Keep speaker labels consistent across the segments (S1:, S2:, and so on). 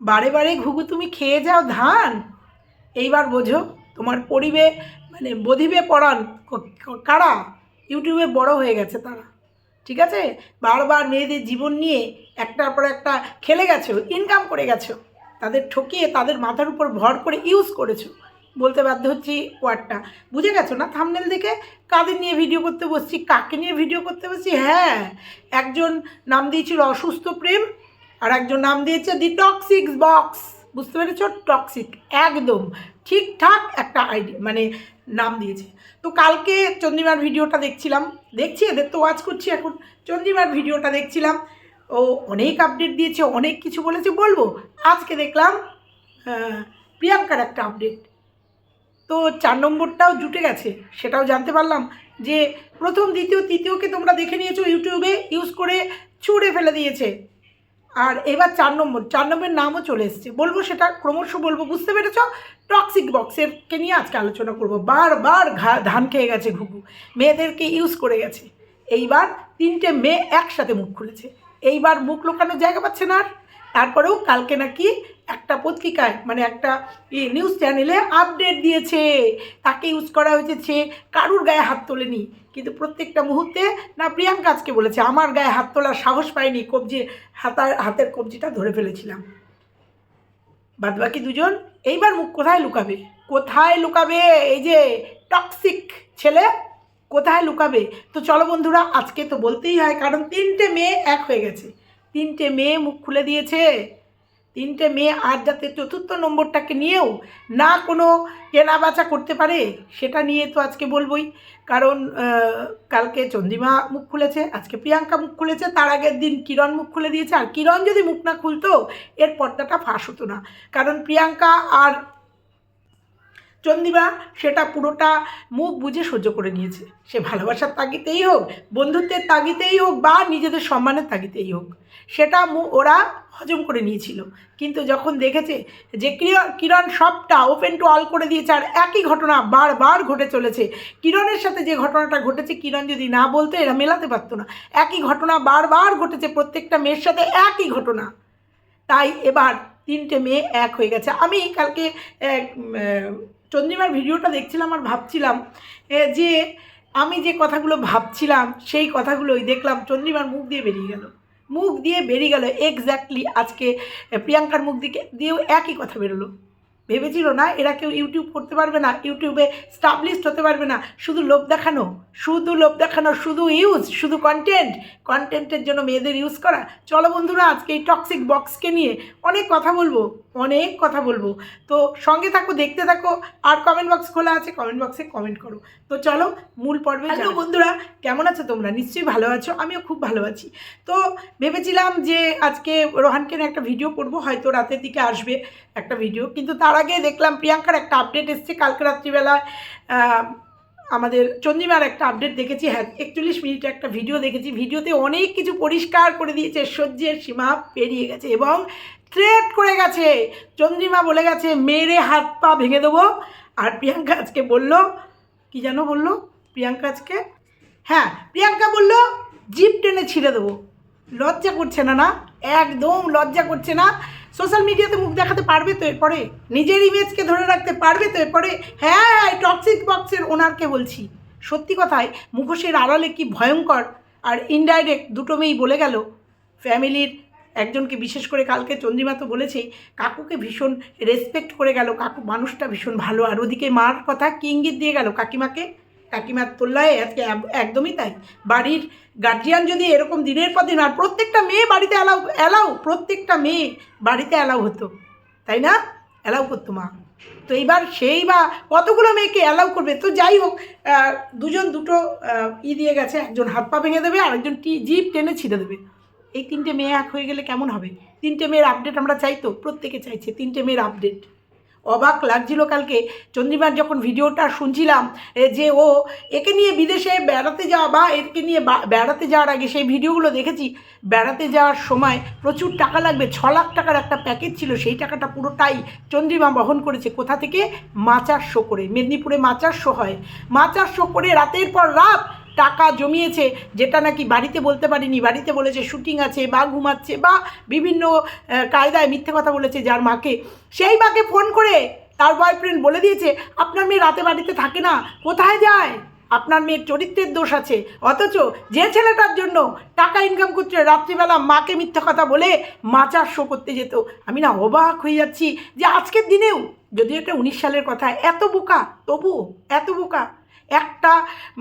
S1: বারে বারে ঘুঘু তুমি খেয়ে যাও ধান। এইবার বোঝো তোমার পরিবে মানে বধিবে পড়ান কারা? ইউটিউবে বড় হয়ে গেছে তারা। ঠিক আছে? বারবার মেয়েদের জীবন নিয়ে একটার পর একটা খেলে গেছো ইনকাম করে গেছো, তাদের ঠকিয়ে, তাদের মাথার উপর ভর করে ইউজ করেছ। বলতে বাধ্য হচ্ছি ওয়ার্ডটা। বুঝে গেছো না থামনেল দেখে? কাদের নিয়ে ভিডিও করতে বসছি, কাকে নিয়ে ভিডিও করতে বসছি? হ্যাঁ একজন নাম দিয়েছিল অসুস্থ প্রেম আর একজন নাম দিয়েছে দি টক্সিক বক্স। বুঝতে পেরেছ? টক্সিক, একদম। ঠিকঠাক একটা আইডিয়া মানে নাম দিয়েছে। তো কালকে চন্দ্রিমার ভিডিওটা দেখছিলাম। দেখছি এদের তো ওয়াচ করছি এখন। চন্দ্রিমার ভিডিওটা দেখছিলাম। ও অনেক আপডেট দিয়েছে, অনেক কিছু বলেছে। বলব, আজকে দেখলাম প্রিয়াঙ্কার একটা আপডেট তো চার নম্বরটাও জুটে গেছে, সেটাও জানতে পারলাম যে প্রথম, দ্বিতীয়, তৃতীয়কে তোমরা দেখে নিয়েছো ইউটিউবে ইউজ করে ছুঁড়ে ফেলে দিয়েছে। আর এবার চার নম্বর, চার নম্বরের নামও চলে এসছে। বলব সেটা ক্রমশ বলব, বুঝতে পেরেছ? টক্সিক বক্সেরকে নিয়ে আজকে আলোচনা করব। বারবার ঘা, ধান খেয়ে গেছে ঘুঘু। মেয়েদেরকে ইউজ করে গেছে। এইবার তিনটে মেয়ে একসাথে মুখ খুলেছে। এইবার মুখ লোকানোর জায়গা পাচ্ছে না আর। তারপরেও কালকে নাকি একটা পত্রিকায় মানে একটা নিউজ চ্যানেলে আপডেট দিয়েছে। তাকে ইউজ করা হয়েছে কারুর গায়ে হাত তোলেনি। কিন্তু প্রত্যেকটা মুহূর্তে না প্রিয়াঙ্কা আজকে বলেছে, আমার গায়ে হাত তোলার সাহস পাইনি, কবজি হাতার হাতের কবজিটা ধরে ফেলেছিলাম। বাদবাকি দুজন, এইবার মুখ কোথায় লুকাবে? কোথায় লুকাবে? এই যে টক্সিক ছেলে, কোথায় লুকাবে? তো চলো বন্ধুরা, আজকে তো বলতেই হয়, কারণ তিনটে মেয়ে এক হয়ে গেছে। তিনটে মেয়ে মুখ খুলে দিয়েছে। তিনটে মেয়ে আর যাতে চতুর্থ নম্বরটাকে নিয়েও না কোনো কেনা বেচা করতে পারে, সেটা নিয়ে তো আজকে বলবই। কারণ কালকে চন্দ্রিমা মুখ খুলেছে, আজকে প্রিয়াঙ্কা মুখ খুলেছে, তার আগের দিন কিরণ মুখ খুলে দিয়েছে। আর কিরণ যদি মুখ না খুলতো, এর পর্দাটা ফাঁস হতো না। কারণ প্রিয়াঙ্কা আর চন্দিমা সেটা পুরোটা মুখ বুঝে সহ্য করে নিয়েছে। সে ভালোবাসার তাগিতেই হোক, বন্ধুত্বের তাগিতেই হোক বা নিজেদের সম্মানের তাগিতেই হোক, সেটা ওরা হজম করে নিয়েছিল। কিন্তু যখন দেখেছে যে কিরণ সবটা ওপেন টু অল করে দিয়েছে আর একই ঘটনা বারবার ঘটে চলেছে, কিরণের সাথে যে ঘটনাটা ঘটেছে, কিরণ যদি না বলতো এরা মেলাতে পারতো না। একই ঘটনা বারবার ঘটেছে, প্রত্যেকটা মেয়ের সাথে একই ঘটনা। তাই এবার তিনটে মেয়ে এক হয়ে গেছে। আমি কালকে চন্দ্রিমার ভিডিওটা দেখছিলাম আর ভাবছিলাম যে আমি যে কথাগুলো ভাবছিলাম, সেই কথাগুলোই দেখলাম, চন্দ্রিমার মুখ দিয়ে বেরিয়ে গেল। মুখ দিয়ে বেরিয়ে গেল এক্স্যাক্টলি আজকে প্রিয়াঙ্কার মুখ দিকে, দিয়েও একই কথা বেরোলো। ভেবেছিল না এরা কেউ ইউটিউব করতে পারবে না, ইউটিউবে স্টাবলিশড হতে পারবে না, শুধু লোভ দেখানো, শুধু লোভ দেখানো, শুধু ইউজ শুধু কন্টেন্ট কন্টেন্টের জন্য মেয়েদের ইউজ করা। চলো বন্ধুরা, আজকে এই টক্সিক বক্সকে নিয়ে অনেক কথা বলব। অনেক কথা বলব। তো সঙ্গে থাকো দেখতে থাকো আর কমেন্ট বক্স খোলা আছে কমেন্ট বক্সে কমেন্ট করো। তো চলো মূল পর্বে হ্যালো বন্ধুরা কেমন আছো তোমরা? নিশ্চয়ই ভালো আছো আমিও খুব ভালো আছি। তো ভেবেছিলাম যে আজকে রোহানকে একটা ভিডিও করব হয়তো রাতের দিকে আসবে একটা ভিডিও কিন্তু তার আগে দেখলাম প্রিয়াঙ্কার একটা আপডেট এসছে কালকে রাত্রিবেলায়। আমাদের চন্দ্রিমার একটা আপডেট দেখেছি হ্যাঁ একচল্লিশ মিনিটে একটা ভিডিও দেখেছি। ভিডিওতে অনেক কিছু পরিষ্কার করে দিয়েছে সহ্যের সীমা পেরিয়ে গেছে এবং থ্রেট করে গেছে। চন্দ্রিমা বলে গেছে, মেরে হাত পা ভেঙে দেবো। আর প্রিয়াঙ্কা আজকে বলল, কি যেন বলল? প্রিয়াঙ্কা আজকে? হ্যাঁ প্রিয়াঙ্কা বলল, জিপ টেনে ছিঁড়ে দেবো। লজ্জা করছে না না? একদম লজ্জা করছে না? সোশ্যাল মিডিয়াতে মুখ দেখাতে পারবে তো এরপরে? নিজের ইমেজকে ধরে রাখতে পারবে তো এরপরে? হ্যাঁ টক্সিক বক্সের ওনারকে বলছি। সত্যি কথায়, মুখোশের আড়ালে কি ভয়ঙ্কর? আর ইনডাইরেক্ট দুটো মেয়েই বলে গেল ফ্যামিলির একজনকে বিশেষ করে কালকে চন্দ্রিমা তো বলেছেই, কাকুকে ভীষণ রেসপেক্ট করে গেল, কাকু মানুষটা ভীষণ ভালো। আর ওদিকে মার কথা কি ইঙ্গিত দিয়ে গেল কাকিমাকে? কাকিমার তোল্লায়, আজকে একদমই তাই। বাড়ির গার্জিয়ান যদি এরকম দিনের পর দিন, আর প্রত্যেকটা মেয়ে বাড়িতে অ্যালাউ অ্যালাউ প্রত্যেকটা মেয়ে বাড়িতে অ্যালাউ হতো, তাই না? অ্যালাউ করতো মা। তো এইবার সেই বা কতগুলো মেয়েকে অ্যালাউ করবে? তো যাই হোক দুজন দুটো ই দিয়ে গেছে, একজন হাত পা ভেঙে দেবে আর একজন টি, জিপ টেনে ছিঁড়ে দেবে। এই তিনটে মেয়ে এক হয়ে গেলে কেমন হবে? তিনটে মেয়ের আপডেট আমরা চাই তো, প্রত্যেকে চাইছে তিনটে মেয়ের আপডেট অবাক লাগছিল কালকে চন্দ্রিমার যখন ভিডিওটা শুনছিলাম যে ও একে নিয়ে বিদেশে বেড়াতে যাওয়া বা একে নিয়ে বেড়াতে যাওয়ার আগে সেই ভিডিওগুলো দেখেছি, বেড়াতে যাওয়ার সময় প্রচুর টাকা লাগবে, ছ লাখ টাকার একটা প্যাকেজ ছিল, সেই টাকাটা পুরোটাই চন্দ্রিমা বহন করেছে। কোথা থেকে? মাচার শো করে মেদিনীপুরে মাচার শো হয়। মাচার শো করে রাতের পর রাত টাকা জমিয়েছে, যেটা নাকি বাড়িতে বলতে পারিনি, বাড়িতে বলেছে শুটিং আছে বা ঘুমাচ্ছে বা বিভিন্ন কায়দায় মিথ্যে কথা বলেছে যার মাকে। সেই মাকে ফোন করে তার বয়ফ্রেন্ড বলে দিয়েছে, আপনার মেয়ে রাতে বাড়িতে থাকে না, কোথায় যায়? আপনার মেয়ের চরিত্রের দোষ আছে। অথচ যে ছেলেটার জন্য টাকা ইনকাম করছে, রাত্রিবেলা মাকে মিথ্যা কথা বলে মাচার শো করতে যেত। আমি না অবাক হয়ে যাচ্ছি যে আজকের দিনেও যদিও এটা উনিশ সালের কথা, এত বোকা তবু এত বোকা একটা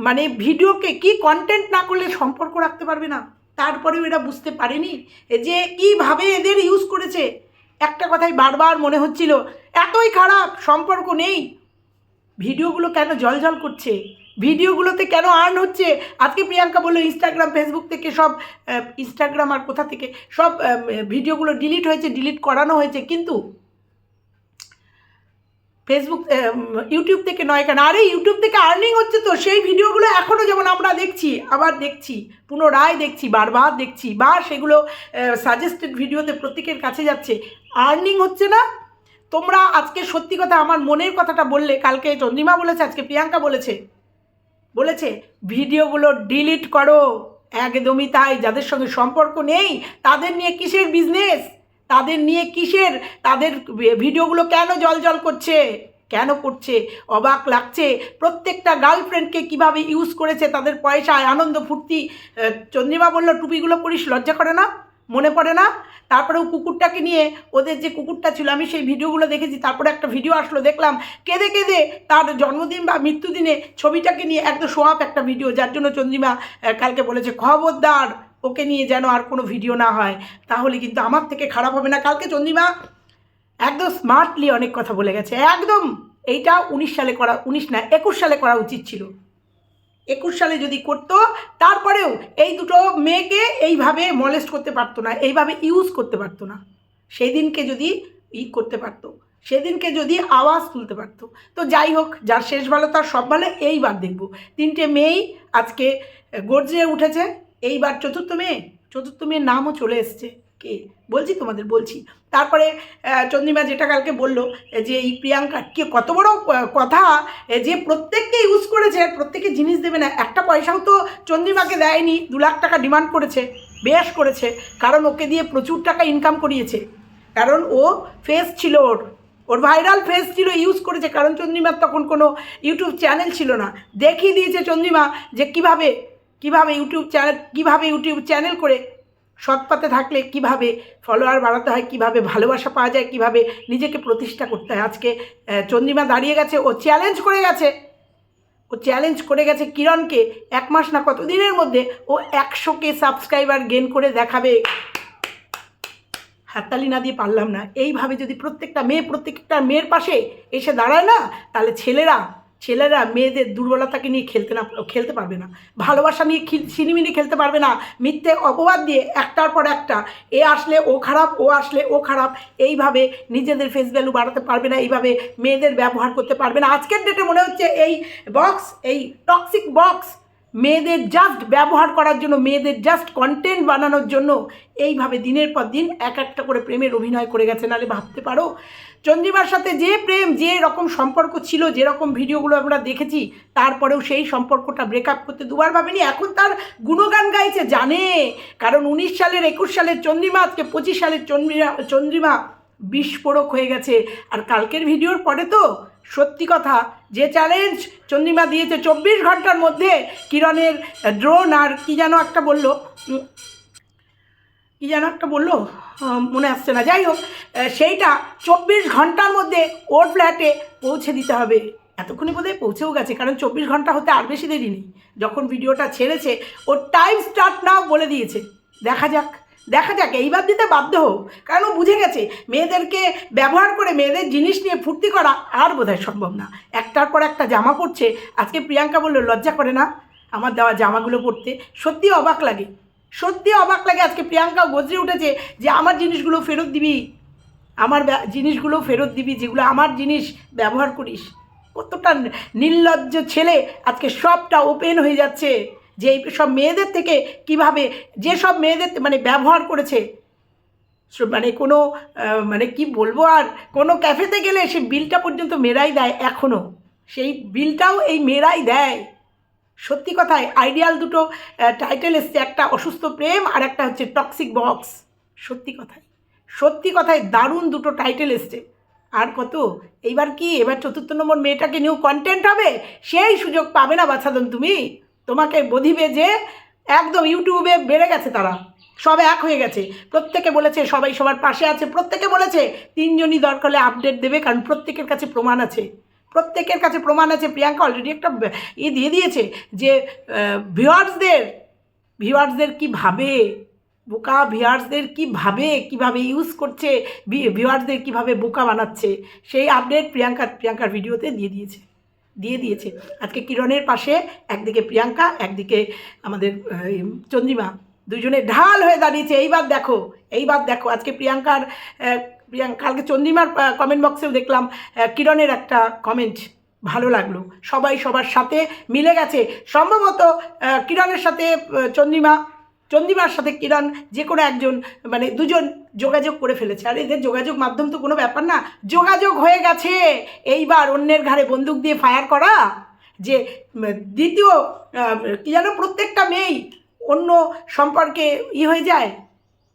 S1: মানে ভিডিওকে কি কন্টেন্ট না করলে সম্পর্ক রাখতে পারবে না? তারপরেও এরা বুঝতে পারেনি যে কীভাবে এদের ইউজ করেছে। একটা কথাই বারবার মনে হচ্ছিল, এতই খারাপ, সম্পর্ক নেই। ভিডিওগুলো কেন জল করছে? ভিডিওগুলোতে কেন আর্ন হচ্ছে? আজকে প্রিয়াঙ্কা বলল ইনস্টাগ্রাম ফেসবুক থেকে সব ইনস্টাগ্রাম আর কোথা থেকে? সব ভিডিওগুলো ডিলিট হয়েছে ডিলিট করানো হয়েছে। কিন্তু ফেসবুক ইউটিউব থেকে নয় কেন? আরে ইউটিউব থেকে আর্নিং হচ্ছে তো, সেই ভিডিওগুলো এখনও যেমন আমরা দেখছি, আবার দেখছি, পুনরায় দেখছি, বারবার দেখছি, বা সেগুলো সাজেস্টেড ভিডিওতে প্রত্যেকের কাছে যাচ্ছে আর্নিং হচ্ছে না? তোমরা আজকে সত্যি কথা আমার মনের কথাটা বললে, কালকে চন্দ্রিমা বলেছে, আজকে প্রিয়াঙ্কা বলেছে বলেছে, ভিডিওগুলো ডিলিট করো। একদমই তাই, যাদের সঙ্গে সম্পর্ক নেই, তাদের নিয়ে কিসের বিজনেস তাদের নিয়ে কিসের? তাদের ভিডিওগুলো কেন জল জল করছে? কেন করছে? অবাক লাগছে। প্রত্যেকটা গার্লফ্রেন্ডকে কীভাবে ইউজ করেছে তাদের পয়সায় আনন্দ ফুর্তি? চন্দ্রিমা বলল, টুপিগুলো পরিস, লজ্জা করে না? মনে পড়ে না? তারপরেও কুকুরটাকে নিয়ে, ওদের যে কুকুরটা ছিল, আমি সেই ভিডিওগুলো দেখেছি। তারপরে একটা ভিডিও আসলো, দেখলাম, কেঁদে কেঁদে তার জন্মদিন বা মৃত্যুদিনে ছবিটাকে নিয়ে একদম সোয়াপ একটা ভিডিও, যার জন্য চন্দ্রিমা কালকে বলেছে, খবরদার ওকে নিয়ে যেন আর কোনো ভিডিও না হয়, তাহলে কিন্তু আমার থেকে খারাপ হবে না। কালকে চন্দ্রিমা একদম স্মার্টলি অনেক কথা বলে গেছে। একদম এইটা উনিশ সালে করা, উনিশ না, একুশ সালে করা উচিত ছিল। একুশ সালে যদি করতো, তারপরেও এই দুটো মেয়েকে এইভাবে মলেস্ট করতে পারতো না, এইভাবে ইউজ করতে পারতো না। সেই দিনকে যদি ই করতে পারতো, সেদিনকে যদি আওয়াজ তুলতে পারতো। তো যাই হোক, যার শেষ ভালো, তার সব ভালো, এইবার দেখব। তিনটে মেয়েই আজকে গর্জে উঠেছে। এইবার চতুর্থ মেয়ে, চতুর্থ মেয়ের নামও চলে এসছে। কে? বলছি তোমাদের, বলছি। তারপরে চন্দ্রিমা যেটা কালকে বলল যে এই প্রিয়াঙ্কা, কে কত বড় কথা যে প্রত্যেককে ইউজ করেছে, প্রত্যেকে জিনিস দেবে না, একটা পয়সাও তো চন্দ্রিমাকে দেয়নি, দু লাখ টাকা ডিমান্ড করেছে, বেশ করেছে, কারণ ওকে দিয়ে প্রচুর টাকা ইনকাম করিয়েছে। কারণ ও ফেস ছিল ওর ওর ভাইরাল ফেস ছিল ইউজ করেছে, কারণ চন্দ্রিমার তখন কোনো ইউটিউব চ্যানেল ছিল না। দেখিয়ে দিয়েছে চন্দ্রিমা যে কীভাবে কীভাবে ইউটিউব চ্যানেল, কীভাবে ইউটিউব চ্যানেল করে সৎপথে থাকলে কীভাবে ফলোয়ার বাড়াতে হয়, কীভাবে ভালোবাসা পাওয়া যায়, কীভাবে নিজেকে প্রতিষ্ঠা করতে হয়। আজকে চন্দ্রিমা দাঁড়িয়ে গেছে, ও চ্যালেঞ্জ করে গেছে। ও চ্যালেঞ্জ করে গেছে কিরণকে এক মাস না কত দিনের মধ্যে ও একশোকে সাবস্ক্রাইবার গেন করে দেখাবে। হাততালি না দিয়ে পারলাম না। এইভাবে যদি প্রত্যেকটা মেয়ে প্রত্যেকটা মেয়ের পাশে এসে দাঁড়ায় না, তাহলে ছেলেরা ছেলেরা, মেয়েদের দুর্বলতাকে নিয়ে খেলতে না, খেলতে পারবে না। ভালোবাসা নিয়ে সিনিমিনি খেলতে পারবে না। মিথ্যে অপবাদ দিয়ে একটার পর একটা, এ আসলে ও খারাপ, ও আসলে ও খারাপ, এইভাবে নিজেদের ফেস ভ্যালু বাড়াতে পারবে না, এইভাবে মেয়েদের ব্যবহার করতে পারবে না। আজকের ডেটে মনে হচ্ছে এই বক্স এই টক্সিক বক্স মেয়েদের জাস্ট ব্যবহার করার জন্য, মেয়েদের জাস্ট কন্টেন্ট বানানোর জন্য এইভাবে দিনের পর দিন এক একটা করে প্রেমের অভিনয় করে গেছে। নাহলে ভাবতে পারো, চন্দ্রিমার সাথে যে প্রেম, যে রকম সম্পর্ক ছিল যেরকম ভিডিওগুলো আমরা দেখেছি, তারপরেও সেই সম্পর্কটা ব্রেকআপ করতে দুবার ভাবেনি। এখন তার গুণগান গাইছে, জানে। কারণ উনিশ সালের একুশ সালের চন্দ্রিমা, আজকে পঁচিশ সালের চন্দ্রিমা চন্দ্রিমা বিস্ফোরক হয়ে গেছে। আর কালকের ভিডিওর পরে তো সত্যি কথা, যে চ্যালেঞ্জ চন্দ্রিমা দিয়েছে চব্বিশ ঘণ্টার মধ্যে কিরণের ড্রোন আর কি যেন একটা বলল কি যেন একটা বলল মনে আসছে না। যাই হোক সেইটা চব্বিশ ঘণ্টার মধ্যে ওর ফ্ল্যাটে পৌঁছে দিতে হবে। এতক্ষণে বোধহয় পৌঁছেও গেছে, কারণ চব্বিশ ঘণ্টা হতে আর বেশি দেরি নেই। যখন ভিডিওটা ছেড়েছে, ওর টাইম স্টার্ট নাও বলে দিয়েছে। দেখা যাক। দেখা যাক, এইবার দিতে বাধ্য হোক কারণ ও বুঝে গেছে, মেয়েদেরকে ব্যবহার করে মেয়েদের জিনিস নিয়ে ফুর্তি করা আর বোধহয় সম্ভব না। একটার পর একটা জামা পরছে, আজকে প্রিয়াঙ্কা বলল, লজ্জা করে না আমার দেওয়া জামাগুলো পরতে? সত্যি অবাক লাগে। সত্যি অবাক লাগে আজকে প্রিয়াঙ্কা গজরে উঠেছে যে, আমার জিনিসগুলো ফেরত দিবি, আমার জিনিসগুলো ফেরত দিবি, যেগুলো আমার জিনিস, ব্যবহার করিস। কতটা নির্লজ্জ ছেলে আজকে সবটা ওপেন হয়ে যাচ্ছে। যে সব মেয়েদের থেকে কীভাবে, যে সব মেয়েদের মানে ব্যবহার করেছে মানে কোনো মানে কি বলব আর, কোনো ক্যাফেতে গেলে সে বিলটা পর্যন্ত মেয়েরাই দেয় এখনও সেই বিলটাও এই মেয়েরাই দেয়। সত্যি কথায়, আইডিয়াল দুটো টাইটেল এসছে, একটা অসুস্থ প্রেম আর একটা হচ্ছে টক্সিক বক্স সত্যি কথাই সত্যি কথায় দারুণ দুটো টাইটেল এসছে। আর কত? এইবার কি? এবার চতুর্থ নম্বর মেয়েটাকে নিয়েও কন্টেন্ট হবে? সেই সুযোগ পাবে না বাছাদন তুমি? তোমাকে বধিবে যে একদম ইউটিউবে বেড়ে গেছে তারা। সব এক হয়ে গেছে। প্রত্যেকে বলেছে, সবাই সবার পাশে আছে। প্রত্যেকে বলেছে, তিনজনই দরকার হলে আপডেট দেবে, কারণ প্রত্যেকের কাছে প্রমাণ আছে। প্রত্যেকের কাছে প্রমাণ আছে। প্রিয়াঙ্কা অলরেডি একটা ই দিয়ে দিয়েছে যে ভিওয়ার্সদের ভিওয়ার্সদের কি ভাবে, বোকা ভিওয়ার্সদের কি ভাবে, কীভাবে ইউজ করছে ভিওয়ার্সদের কীভাবে বোকা বানাচ্ছে, সেই আপডেট প্রিয়াঙ্কা, প্রিয়াঙ্কার ভিডিওতে দিয়ে দিয়েছে। দিয়ে দিয়েছে। আজকে কিরণের পাশে একদিকে প্রিয়াঙ্কা, একদিকে আমাদের চন্দ্রিমা। দুজনে ঢাল হয়ে দাঁড়িয়েছে। এইবার দেখো এইবার দেখো, আজকে প্রিয়াঙ্কার প্রিয়াঙ্কা, কালকে চন্দ্রিমার কমেন্ট বক্সেও দেখলাম কিরণের একটা কমেন্ট ভালো লাগল। সবাই সবার সাথে মিলে গেছে। সম্ভবত কিরণের সাথে চন্দ্রিমা চন্দ্রিমার সাথে কিরণ যে কোনো একজন মানে দুজন যোগাযোগ করে ফেলেছে। আর এদের যোগাযোগ মাধ্যম তো কোনো ব্যাপার না। যোগাযোগ হয়ে গেছে। এইবার অন্যের ঘাড়ে বন্দুক দিয়ে ফায়ার করা, যে দ্বিতীয় কি যেন প্রত্যেকটা মেয়েই অন্য সম্পর্কে ই হয়ে যায়,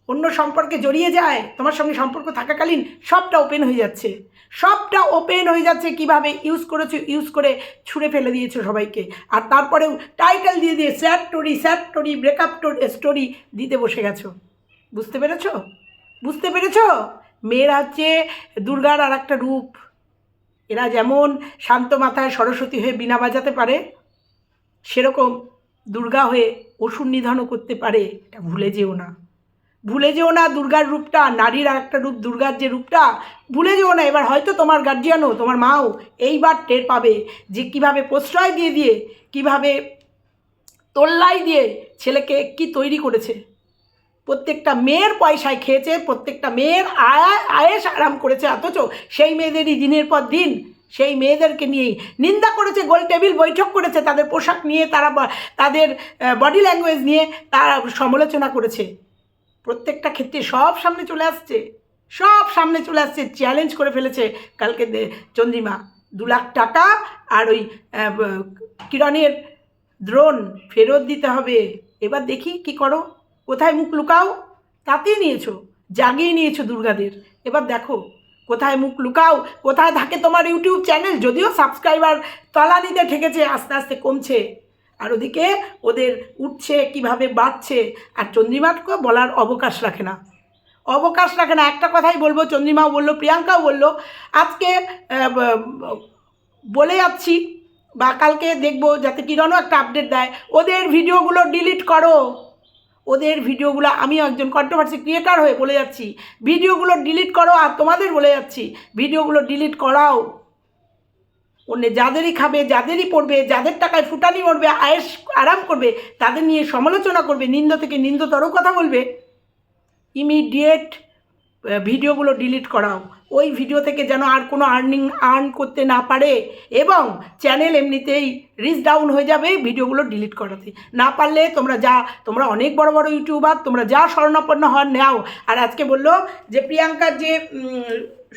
S1: অন্য সম্পর্কে জড়িয়ে যায়, তোমার সঙ্গে সম্পর্ক থাকাকালীন সবটা ওপেন হয়ে যাচ্ছে। সবটা ওপেন হয়ে যাচ্ছে কীভাবে ইউজ করেছ ইউজ করে ছুঁড়ে ফেলে দিয়েছ সবাইকে। আর তারপরেও টাইটেল দিয়ে দিয়ে sad story sad story breakup story দিতে বসে গেছো। বুঝতে পেরেছ? বুঝতে পেরেছ? মেয়েরা হচ্ছে দুর্গার আর একটা রূপ। এরা যেমন শান্ত মাথায় সরস্বতী হয়ে বিনা বাজাতে পারে, সেরকম দুর্গা হয়ে অসুর নিধনও করতে পারে, এটা ভুলে যেও না। ভুলে যেও না দুর্গার রূপটা, নারীর আর একটা রূপ, দুর্গার যে রূপটা, ভুলে যেও না। এবার হয়তো তোমার গার্জিয়ানও তোমার মাও এইবার টের পাবে যে কীভাবে প্রশ্রয় দিয়ে দিয়ে, কীভাবে তোল্লাই দিয়ে ছেলেকে কি তৈরি করেছে। প্রত্যেকটা মেয়ের পয়সায় খেয়েছে, প্রত্যেকটা মেয়ের আয়, আয়েস আরাম করেছে, অথচ সেই মেয়েদেরই দিনের পর দিন, সেই মেয়েদেরকে নিয়েই নিন্দা করেছে, গোল টেবিল বৈঠক করেছে, তাদের পোশাক নিয়ে তারা তাদের বডি ল্যাঙ্গুয়েজ নিয়ে তারা সমালোচনা করেছে। প্রত্যেকটা ক্ষেত্রে সব সামনে চলে আসছে। সব সামনে চলে আসছে চ্যালেঞ্জ করে ফেলেছে কালকে চন্দ্রিমা। দু লাখ টাকা আর ওই কিরণের দ্রোণ ফেরত দিতে হবে। এবার দেখি কি করো। কোথায় মুখ লুকাও? তাতেই নিয়েছো। জাগিয়ে নিয়েছো দুর্গাদের। এবার দেখো, কোথায় মুখ লুকাও? কোথায় থাকে তোমার ইউটিউব চ্যানেল? যদিও সাবস্ক্রাইবার তলা তলানিতে ঠেকেছে, আস্তে আস্তে কমছে। আর ওদিকে ওদের উঠছে, কীভাবে বাড়ছে আর চন্দ্রিমাকে বলার অবকাশ রাখে না। অবকাশ রাখে না। একটা কথাই বলব, চন্দ্রিমাও বলল, প্রিয়াঙ্কাও বলল, আজকে বলে যাচ্ছি, বা কালকে দেখব যাতে কিরণও একটা আপডেট দেয়। ওদের ভিডিওগুলো ডিলিট করো। ওদের ভিডিওগুলো, আমিও একজন কন্ট্রোভার্সি ক্রিয়েটার হয়ে বলে যাচ্ছি। ভিডিওগুলো ডিলিট করো আর তোমাদের বলে যাচ্ছি। ভিডিওগুলো ডিলিট করাও। অন্য যাদেরই খাবে, যাদেরই পড়বে, যাদের টাকায় ফুটানি মরবে আয়েস আরাম করবে, তাদের নিয়ে সমালোচনা করবে, নিন্দ থেকে নিন্দতরও কথা বলবে। ইমিডিয়েট ভিডিওগুলো ডিলিট করাও। ওই ভিডিও থেকে যেন আর কোনো আর্নিং আর্ন করতে না পারে এবং চ্যানেল এমনিতেই রিচ ডাউন হয়ে যাবে ভিডিওগুলো ডিলিট করাতে। না পারলে তোমরা যা, তোমরা অনেক বড় বড় ইউটিউবার, তোমরা যা স্বর্ণাপন্ন হওয়ার নাও। আর আজকে বলল যে প্রিয়াঙ্কার যে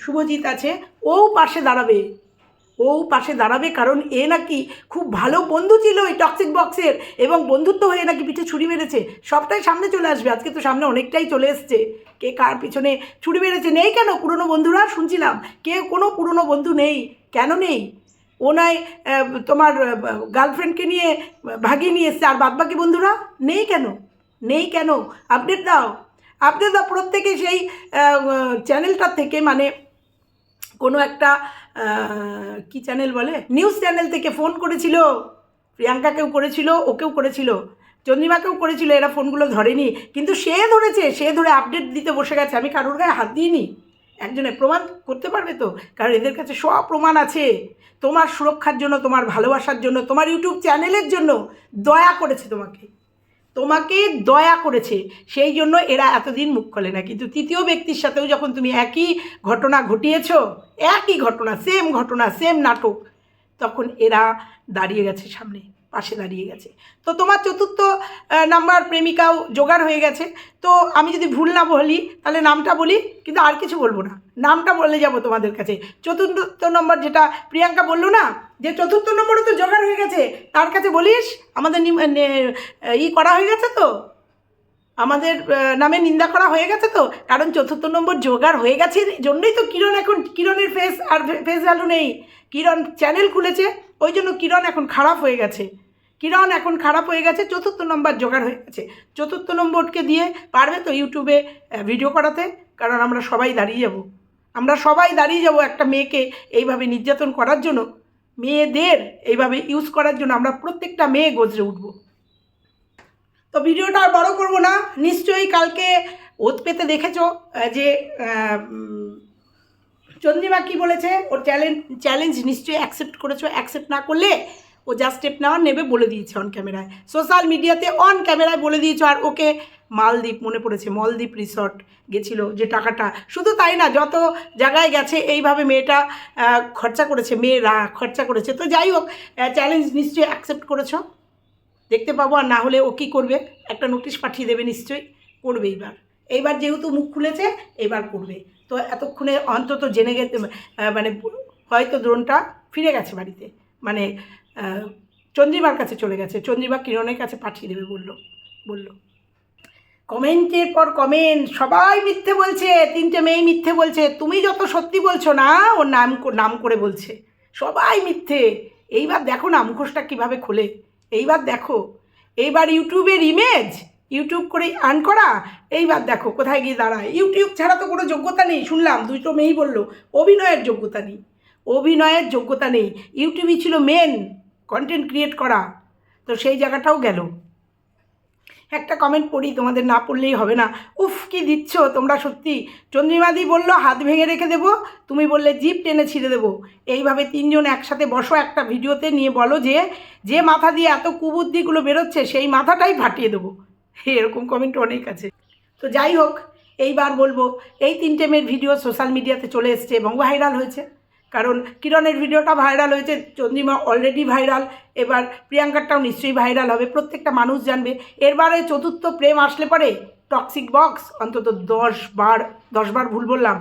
S1: শুভজিৎ আছে, ও পাশে দাঁড়াবে। ও পাশে দাঁড়াবে কারণ এ নাকি খুব ভালো বন্ধু ছিল ওই টক্সিক বক্সের এবং বন্ধুত্ব হয়ে নাকি পিঠে ছুরি মেরেছে। সবটাই সামনে চলে আসবে। আজকে তো সামনে অনেকটাই চলে এসছে। কে কার পিছনে ছুরি মেরেছে? নেই কেন পুরনো বন্ধুরা? শুনছিলাম। কে কোনো পুরনো বন্ধু নেই? কেন নেই? ও নয় তোমার গার্লফ্রেন্ডকে নিয়ে ভাগিয়ে নিয়ে এসছে। আর বাদবাকি বন্ধুরা? নেই কেন? নেই কেন? আপডেট দাও। আপডেট দাও প্রত্যেকে সেই চ্যানেলটার থেকে। মানে কোনো একটা কি চ্যানেল বলে? নিউজ চ্যানেল থেকে ফোন করেছিল। প্রিয়াঙ্কাকেও করেছিল, ওকেও করেছিল। চন্দ্রিমাকেও করেছিল, এরা ফোনগুলো ধরেনি। কিন্তু সে ধরেছে, সে ধরে আপডেট দিতে বসে গেছে। আমি কারোর গায়ে হাত দিইনি। একজনের প্রমাণ করতে পারবে তো? কারণ এদের কাছে সব প্রমাণ আছে। তোমার সুরক্ষার জন্য, তোমার ভালোবাসার জন্য, তোমার ইউটিউব চ্যানেলের জন্য দয়া করেছে তোমাকে। তোমাকে দয়া করেছে। সেই জন্য এরা এতদিন মুখ খোলে না। কিন্তু তৃতীয় ব্যক্তির সাথেও যখন তুমি একই ঘটনা ঘটিয়েছ, একই ঘটনা সেম ঘটনা সেম নাটক, তখন এরা দাঁড়িয়ে গেছে সামনে। পাশে দাঁড়িয়ে গেছে। তো তোমার চতুর্থ নাম্বার প্রেমিকাও জোগাড় হয়ে গেছে। তো আমি যদি ভুল না বলি, তাহলে নামটা বলি, কিন্তু আর কিছু বলব না। নামটা বলে যাব তোমাদের কাছে। চতুর্থ নম্বর যেটা প্রিয়াঙ্কা বলল না, যে চতুর্থ নম্বরও তো জোগাড় হয়ে গেছে। তার কাছে বলিস, আমাদের ই করা হয়ে গেছে তো? আমাদের নামে নিন্দা করা হয়ে গেছে তো? কারণ চতুর্থ নম্বর জোগাড় হয়ে গেছে জন্যই তো কিরণ এখন, কিরণের ফেস আর ফেস ভ্যালু নেই। কিরণ চ্যানেল খুলেছে, ওই জন্য কিরণ এখন খারাপ হয়ে গেছে। কিরণ এখন খারাপ হয়ে গেছে, চতুর্থ নম্বর জোগাড় হয়ে গেছে। চতুর্থ নম্বরকে দিয়ে পারবে তো ইউটিউবে ভিডিও করাতে? কারণ আমরা সবাই দাঁড়িয়ে যাব। আমরা সবাই দাঁড়িয়ে যাব একটা মেয়েকে এইভাবে নির্যাতন করার জন্য। মেয়েদের এইভাবে ইউজ করার জন্য আমরা প্রত্যেকটা মেয়ে গজরে উঠবো। তো ভিডিওটা আর বড়ো করব না। নিশ্চয়ই কালকে ওত পেতে দেখেছ যে চন্দ্রিমা কী বলেছে? ওর চ্যালেঞ্জ চ্যালেঞ্জ নিশ্চয়ই অ্যাকসেপ্ট করেছ। অ্যাকসেপ্ট না করলে ও যা স্টেপ নেওয়ার নেবে বলে দিয়েছে অন ক্যামেরায় সোশ্যাল মিডিয়াতে অন ক্যামেরায় বলে দিয়েছ আর ওকে মালদ্বীপ মনে পড়েছে, মলদ্বীপ রিসর্ট গেছিল যে টাকাটা। শুধু তাই না, যত জায়গায় গেছে এইভাবে মেয়েটা খরচা করেছে, মেয়েরা খরচা করেছে। তো যাই হোক চ্যালেঞ্জ নিশ্চয়ই অ্যাকসেপ্ট করেছ। দেখতে পাবো আর না হলে ও কী করবে? একটা নোটিশ পাঠিয়ে দেবে নিশ্চয়ই। করবে এইবার। এইবার যেহেতু মুখ খুলেছে এবার করবে। তো এতক্ষণে অন্তত জেনে গেছে মানে হয়তো দ্রোণটা ফিরে গেছে বাড়িতে। মানে চন্দ্রিমার কাছে চলে গেছে। চন্দ্রিমা কিরণের কাছে পাঠিয়ে দেবে বলল বলল। কমেন্টের পর কমেন্ট, সবাই মিথ্যে বলছে, তিনটে মেয়ে মিথ্যে বলছে। তুমি যত সত্যি বলছো না ওর নাম নাম করে বলছে। সবাই মিথ্যে। এইবার দেখো না মুখোশটা কীভাবে খোলে। এইবার দেখো। এইবার ইউটিউবের ইমেজ ইউটিউব করে আর্ন করা। এইবার দেখো কোথায় গিয়ে দাঁড়ায়। ইউটিউব ছাড়া তো কোনো যোগ্যতা নেই। শুনলাম দুটো মেয়েই বলল, অভিনয়ের যোগ্যতা নেই। অভিনয়ের যোগ্যতা নেই। ইউটিউবই ছিল মেন কন্টেন্ট ক্রিয়েট করা, তো সেই জায়গাটাও গেল। একটা কমেন্ট পড়ি, তোমাদের না পড়লেই হবে না। উফ, কি দিচ্ছ তোমরা সত্যি? চন্দ্রিমাদি বলল, হাত ভেঙে রেখে দেবো, তুমি বললে জিপ টেনে ছিঁড়ে দেবো। এইভাবে তিনজন একসাথে বসো একটা ভিডিওতে নিয়ে বলো যে যে মাথা দিয়ে এত কুবুদ্ধিগুলো বেরোচ্ছে, সেই মাথাটাই ফাটিয়ে দেবো। এরকম কমেন্ট অনেক আছে। তো যাই হোক, এইবার বলব, এই তিনটে মেয়ের ভিডিও সোশ্যাল মিডিয়াতে চলে এসছে এবং ভাইরাল হয়েছে। কারণ কিরণের ভিডিওটা ভাইরাল হয়েছে, চন্দ্রিমা অলরেডি ভাইরাল, এবার প্রিয়াঙ্কারটাও নিশ্চয়ই ভাইরাল হবে, প্রত্যেকটা মানুষ জানবে। এরবারে চতুর্থ প্রেম আসলে পরে টক্সিক বক্স অন্তত দশ বার দশ বার ভুল বললাম,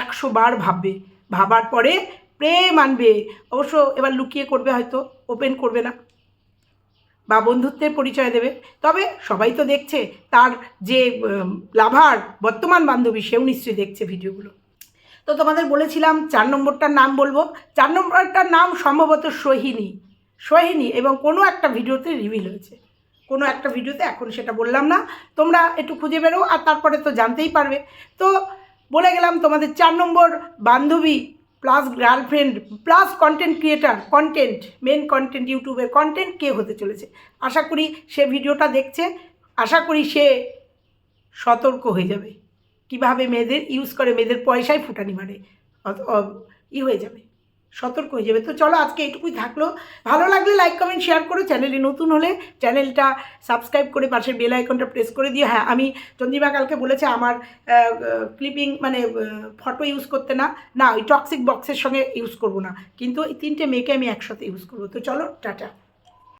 S1: একশো বার ভাববে। ভাবার পরে প্রেম আনবে। অবশ্য এবার লুকিয়ে করবে হয়তো ওপেন করবে না। বা বন্ধুত্বের পরিচয় দেবে। তবে সবাই তো দেখছে, তার যে লাভার বর্তমান বান্ধবী, সেও নিশ্চয়ই দেখছে ভিডিওগুলো। তো তোমাদের বলেছিলাম চার নম্বরটার নাম বলব। চার নম্বরটার নাম সম্ভবত সোহিনী। সোহিনী এবং কোনো একটা ভিডিওতে রিভিল হয়েছে। কোনো একটা ভিডিওতে এখন সেটা বললাম না। তোমরা একটু খুঁজে বেরো আর তারপরে তো জানতেই পারবে। তো বলে গেলাম তোমাদের চার নম্বর বান্ধবী plus girlfriend plus content creator content main content ইউটিউবের কন্টেন্ট কে হতে চলেছে। আশা করি সে ভিডিওটা দেখছে। আশা করি সে সতর্ক হয়ে যাবে। কীভাবে মেয়েদের ইউজ করে, মেয়েদের পয়সায় ফুটানি মারে? ই হয়ে যাবে, সতর্ক হয়ে যাবে। তো চলো আজকে এইটুকুই থাকল। ভালো লাগলে লাইক কমেন্ট শেয়ার করো। চ্যানেলে নতুন হলে চ্যানেলটা সাবস্ক্রাইব করে পাশের বেল আইকনটা প্রেস করে দিয়ে হ্যাঁ আমি চন্দ্রিমা কালকে বলেছে আমার ক্লিপিং মানে ফটো ইউজ করতে না না, ওই টক্সিক বক্সের সঙ্গে ইউজ করব না। কিন্তু এই তিনটে মেয়েকে আমি একসাথে ইউজ করব। তো চলো, টাটা।